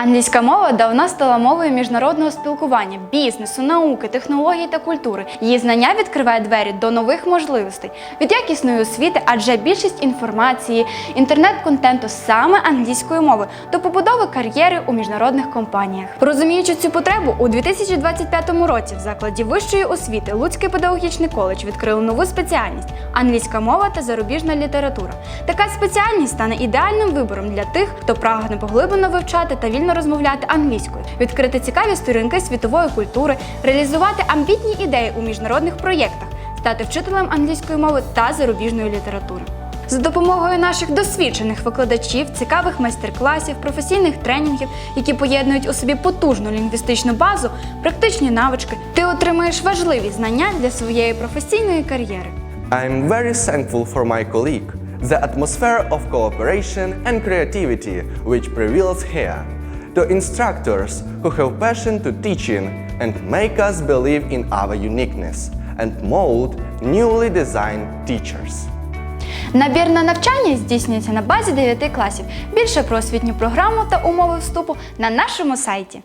Англійська мова давно стала мовою міжнародного спілкування, бізнесу, науки, технологій та культури. Її знання відкриває двері до нових можливостей від якісної освіти, адже більшість інформації, інтернет-контенту саме англійською мовою до побудови кар'єри у міжнародних компаніях. Розуміючи цю потребу, у 2025 році в закладі вищої освіти Луцький педагогічний коледж відкрив нову спеціальність англійська мова та зарубіжна література. Така спеціальність стане ідеальним вибором для тих, хто прагне поглиблено вивчати та вільно розмовляти англійською, відкрити цікаві сторінки світової культури, реалізувати амбітні ідеї у міжнародних проєктах, стати вчителем англійської мови та зарубіжної літератури. За допомогою наших досвідчених викладачів, цікавих майстер-класів, професійних тренінгів, які поєднують у собі потужну лінгвістичну базу, практичні навички, ти отримаєш важливі знання для своєї професійної кар'єри. I'm very thankful for my colleague, the atmosphere of cooperation and creativity which prevails here, to instructors who have passion to teaching and make us believe in our uniqueness and mold newly designed teachers. Набір на навчання здійснюється на базі 9 класів. Більше про освітню програму та умови вступу на нашому сайті.